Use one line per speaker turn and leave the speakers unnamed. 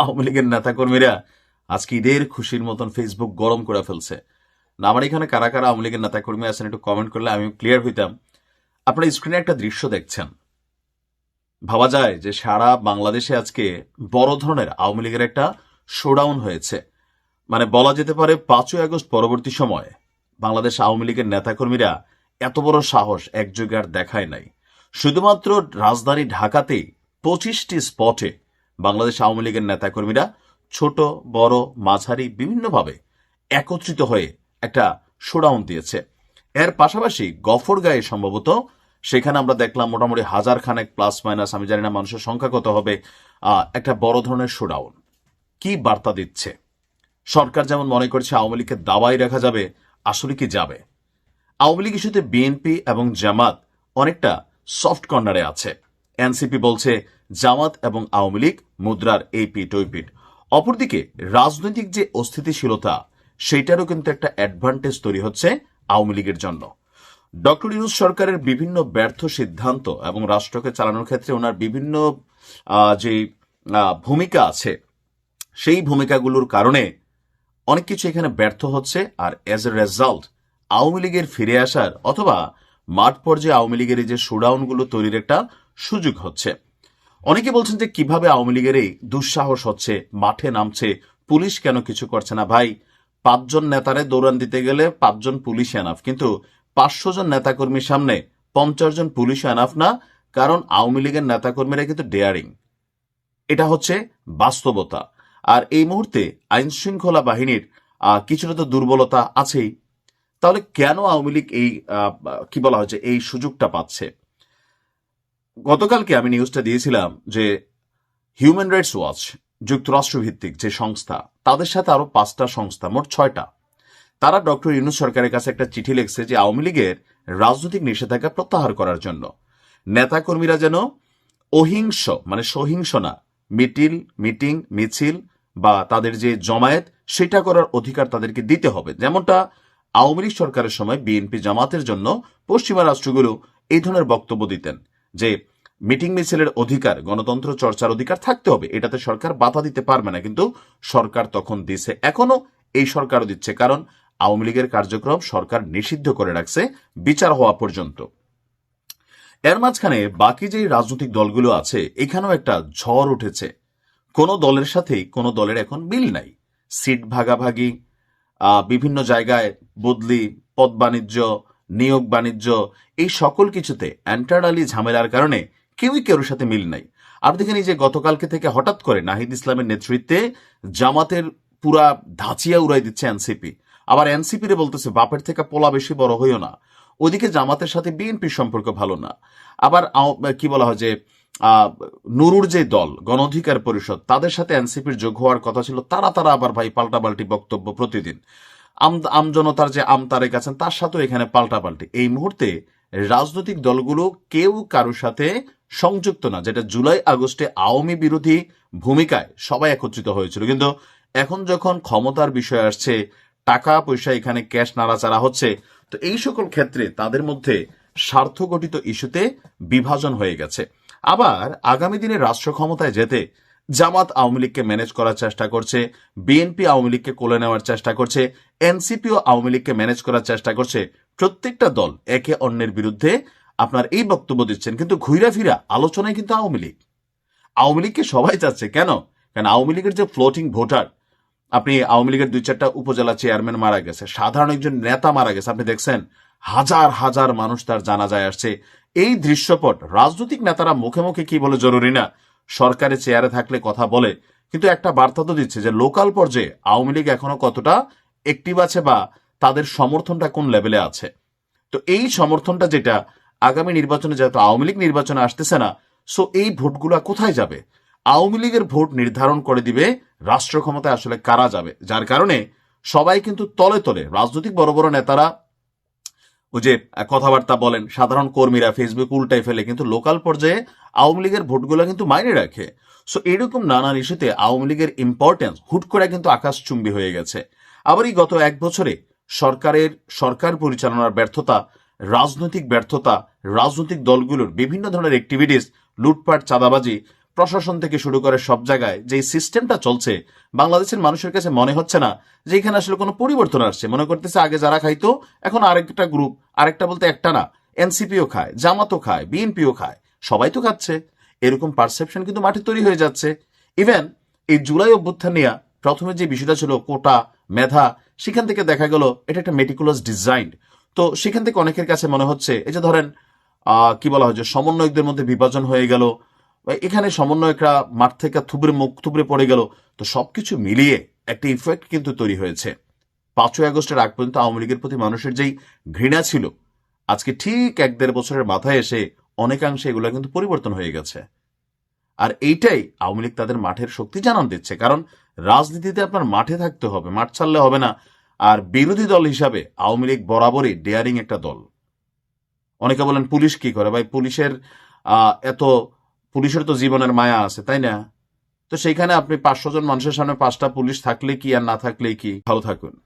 আওয়ামী লীগের নেতাকর্মীরা আজকে ঈদের খুশির মতন ফেসবুক গরম করে ফেলছে। না, আমার এখানে কারা কারা আওয়ামী লীগের নেতাকর্মী আছেন একটু কমেন্ট করলে আমি ক্লিয়ার হইতাম। আপনারা স্ক্রিনে একটা দৃশ্য দেখছেন। ভাবা যায় যে সারা বাংলাদেশে আজকে বড় ধরনের আওয়ামী লীগের একটা শোডাউন হয়েছে। মানে বলা যেতে পারে পাঁচই আগস্ট পরবর্তী সময়ে বাংলাদেশ আওয়ামী লীগের নেতাকর্মীরা এত বড় সাহস এক যুগে আর দেখায় নাই। শুধুমাত্র রাজধানী ঢাকাতেই পঁচিশটি স্পটে বাংলাদেশ আওয়ামী লীগের নেতাকর্মীরা ছোট, বড়, মাঝারি বিভিন্নভাবে একত্রিত হয়ে একটা শোডাউন দিয়েছে। এর পাশাপাশি গফরগাঁয়ে সম্ভবত সেখানে আমরা দেখলাম মোটামুটি হাজার খানেক প্লাস মাইনাস আমি জানি না মানুষের সংখ্যা কত হবে একটা বড় ধরনের শোডাউন কি বার্তা দিচ্ছে? সরকার যেমন মনে করছে আওয়ামী লীগকে দাবাই রাখা যাবে, আসলে কি যাবে? আওয়ামী লীগ ইস্যুতে বিএনপি এবং জামাত অনেকটা সফট কর্নারে আছে। এনসিপি বলছে জামাত এবং আওয়ামী লীগ মুদ্রার এই পিট ওই পিট অপরদিকে, রাজনৈতিক যে অস্থিতিশীলতা, সেইটারও কিন্তু একটা অ্যাডভান্টেজ তৈরি হচ্ছে আওয়ামী লীগের জন্য। ডক্টর ইউনুস সরকারের বিভিন্ন ব্যর্থ সিদ্ধান্ত এবং রাষ্ট্রকে চালানোর ক্ষেত্রে ওনার বিভিন্ন যে ভূমিকা আছে, সেই ভূমিকাগুলোর কারণে অনেক কিছু এখানে ব্যর্থ হচ্ছে আর এজ এ রেজাল্ট আওয়ামী লীগের ফিরে আসার অথবা মাঠ পর্যায়ে আওয়ামী লীগের এই যে শোডাউনগুলো তৈরির একটা সুযোগ হচ্ছে। অনেকে বলছেন যে কীভাবে আওয়ামী লীগের এই দুঃসাহস হচ্ছে, মাঠে নামছে, পুলিশ কেন কিছু করছে না? ভাই, পাঁচজন নেতারে দৌড়ান দিতে গেলে পাঁচজন পুলিশ এনাফ কিন্তু পাঁচশো জন নেতাকর্মীর সামনে পঞ্চাশ জন পুলিশ এনাফ না, কারণ আওয়ামী লীগের নেতাকর্মীরা কিন্তু ডেয়ারিং এটা হচ্ছে বাস্তবতা। আর এই মুহূর্তে আইন শৃঙ্খলা বাহিনীর কিছুটা তো দুর্বলতা আছেই। তাহলে কেন আওয়ামী লীগ এই কি বলা হচ্ছে এই সুযোগটা পাচ্ছে? গতকালকে আমি নিউজটা দিয়েছিলাম যে হিউম্যান রাইটস ওয়াচ যুক্তরাষ্ট্র ভিত্তিক যে সংস্থা, তাদের সাথে আরও পাঁচটা সংস্থা, মোট ছয়টা, তারা ডক্টর ইউনুস সরকারের কাছে একটা চিঠি লিখছে যে আওয়ামী লীগের রাজনৈতিক নিষেধাজ্ঞা প্রত্যাহার করার জন্য নেতাকর্মীরা যেন অহিংস মানে সহিংস না, মিটিল, মিটিং, মিছিল বা তাদের যে জমায়েত, সেটা করার অধিকার তাদেরকে দিতে হবে। যেমনটা আওয়ামী লীগ সরকারের সময় বিএনপি জামাতের জন্য পশ্চিমা রাষ্ট্রগুলো এই ধরনের বক্তব্য দিতেন। যে মিটিং মিছিলের অধিকার, গণতন্ত্র চর্চার অধিকার থাকতে হবে। এটাতে সরকার বাধা দিতে পারবে না। কিন্তু সরকার তখন দিছে, এখনও এই সরকারও দিচ্ছে। কারণ আওয়ামী লীগের কার্যক্রম সরকার নিষিদ্ধ করে রাখছে বিচার হওয়া পর্যন্ত। এর মাঝখানে বাকি যে রাজনৈতিক দলগুলো আছে, এখানেও একটা ঝড় উঠেছে। কোন দলের সাথেই কোন দলের এখন মিল নাই। সিট ভাগাভাগি বিভিন্ন জায়গায় বদলি, পদ বাণিজ্য নিয়োগ, বাণিজ্য, এই সকল কিছুতে অ্যান্টারডালি ঝামেলার কারণে কেউই কেউর সাথে মিল নাই। আর দেখেন যে গতকালকে থেকে হঠাৎ করে নাহিদ ইসলামের নেতৃত্বে জামাতের পুরা ধাঁচিয়া উড়াই দিচ্ছে এনসিপি। আবার এনসিপি রে বলতেছে, বাপের থেকে পোলা বেশি বড় হইও না। ওদিকে জামাতের সাথে বিএনপির সম্পর্ক ভালো না। আবার কি বলা হয় যে নুরুর যে দল, গণ অধিকার পরিষদ, তাদের সাথে এনসিপির যোগ হওয়ার কথা ছিল। তারা তারা আবার ভাই পাল্টাপাল্টি বক্তব্য প্রতিদিন। আমজনতার যে আম তারেক আছেন, তার সাথেও এখানে পাল্টাপাল্টি। এই মুহূর্তে রাজনৈতিক দলগুলো কেউ কারোর সাথে সংযুক্ত না, যেটা জুলাই আগস্টে আওয়ামী বিরোধী ভূমিকায় সবাই একত্রিত হয়েছিল। কিন্তু এখন যখন ক্ষমতার বিষয় আসছে, টাকা পয়সা এখানে ক্যাশ নাড়াচাড়া হচ্ছে, তো এই সকল ক্ষেত্রে তাদের মধ্যে স্বার্থগঠিত ইস্যুতে বিভাজন হয়ে গেছে। আবার আগামী দিনে রাষ্ট্র ক্ষমতায় যেতে জামাত আওয়ামী লীগকে ম্যানেজ করার চেষ্টা করছে, বিএনপি আওয়ামী লীগকে কোলে নেওয়ার চেষ্টা করছে, এনসিপিও আওয়ামী লীগকে ম্যানেজ করার চেষ্টা করছে। প্রত্যেকটা দল একে অন্যের বিরুদ্ধে আপনার এই বক্তব্য দিচ্ছেন, কিন্তু ঘুরা ফিরা আলোচনায় কিন্তু আওয়ামী লীগ। আওয়ামী লীগকে সবাই চাচ্ছে, কেন? কারণ আওয়ামী লীগের যে ফ্লোটিং ভোটার আপনি আওয়ামী লীগের দুই চারটা উপজেলা চেয়ারম্যান মারা গেছে, সাধারণ একজন নেতা মারা গেছে, আপনি দেখছেন, হাজার হাজার মানুষ তার জানাজায় আসছে। এই দৃশ্যপট, রাজনৈতিক নেতারা মুখে মুখে কি বলে জরুরি না? সরকারি চেয়ারে থাকলে কথা বলে, কিন্তু একটা বার্তা তো দিচ্ছে যে লোকাল পর্যায়ে আওয়ামী লীগ এখনও কতটা একটিভ আছে বা তাদের সমর্থনটা কোন লেভেলে আছে। তো এই সমর্থনটা যেটা আগামী নির্বাচনে যেহেতু আওয়ামী লীগ নির্বাচনে আসতেছে না সো এই ভোটগুলা কোথায় যাবে? আওয়ামী লীগের ভোট নির্ধারণ করে দিবে রাষ্ট্র ক্ষমতায় আসলে কারা যাবে? যার কারণে সবাই কিন্তু তলে তলে রাজনৈতিক বড় বড় নেতারা ওই যে কথাবার্তা বলেন, সাধারণ কর্মীরা ফেসবুক উল্টাই ফেলে, কিন্তু লোকাল পর্যায়ে আওয়ামী লীগের ভোটগুলো কিন্তু মাইনে রাখে। সো এরকম নানান ইস্যুতে আওয়ামী লীগের ইম্পর্টেন্স হুট করে কিন্তু আকাশচুম্বী হয়ে গেছে। আবার এই গত এক বছরে সরকারের, সরকার পরিচালনার ব্যর্থতা, রাজনৈতিক ব্যর্থতা, রাজনৈতিক দলগুলোর বিভিন্ন ধরনের অ্যাক্টিভিটিস লুটপাট, চাঁদাবাজি প্রশাসন থেকে শুরু করে সব জায়গায় যে সিস্টেমটা চলছে, বাংলাদেশের মানুষের কাছে মনে হচ্ছে না যে এখানে আসলে কোনো পরিবর্তন আসছে। মনে করতেছে আগে যারা খাইতো, এখন আরেকটা গ্রুপ আরেকটা বলতে একটা না এনসিপিও খায়, জামাতও খায় বিএনপিও খায়, সবাই তো খাচ্ছে। এরকম পারসেপশন কিন্তু মাঠে তৈরি হয়ে যাচ্ছে। ইভেন এই জুলাই অভ্যুত্থান নিয়ে প্রথমে যে বিষয়টা ছিল কোটা, মেধা, সেখান থেকে দেখা গেল এটা একটা মেটিকুলাস ডিজাইন তো সেখান থেকে অনেকের কাছে মনে হচ্ছে, এই যে ধরেন কি বলা হয় যে সমন্বয়কদের মধ্যে বিভাজন হয়ে গেল এখানে সমন্বয়করা মাঠ থেকে থুবড়ে মুখ, থুবড়ে পড়ে গেল। তো সবকিছু মিলিয়ে একটা ইফেক্ট কিন্তু তৈরি হয়েছে। পাঁচই আগস্টের আগ পর্যন্ত আওয়ামী লীগের প্রতি মানুষের যেই ঘৃণা ছিল, আজকে ঠিক এক দেড় বছরের মাথায় এসে অনেকাংশে এগুলো কিন্তু পরিবর্তন হয়ে গেছে। আর এইটাই আওয়ামী লীগ তাদের মাঠের শক্তি জানান দিচ্ছে। কারণ রাজনীতিতে আপনার মাঠে থাকতে হবে, মাঠ ছাড়লে হবে না। আর বিরোধী দল হিসাবে আওয়ামী লীগ বরাবরই ডেয়ারিং একটা দল। অনেকে বলেন, পুলিশ কি করে? ভাই, পুলিশের এত পুলিশের তো জীবনের মায়া আছে, তাই না? তো সেইখানে আপনি পাঁচশো জন মানুষের সামনে পাঁচটা পুলিশ থাকলে কি আর না থাকলে কি? ভালো থাকুন।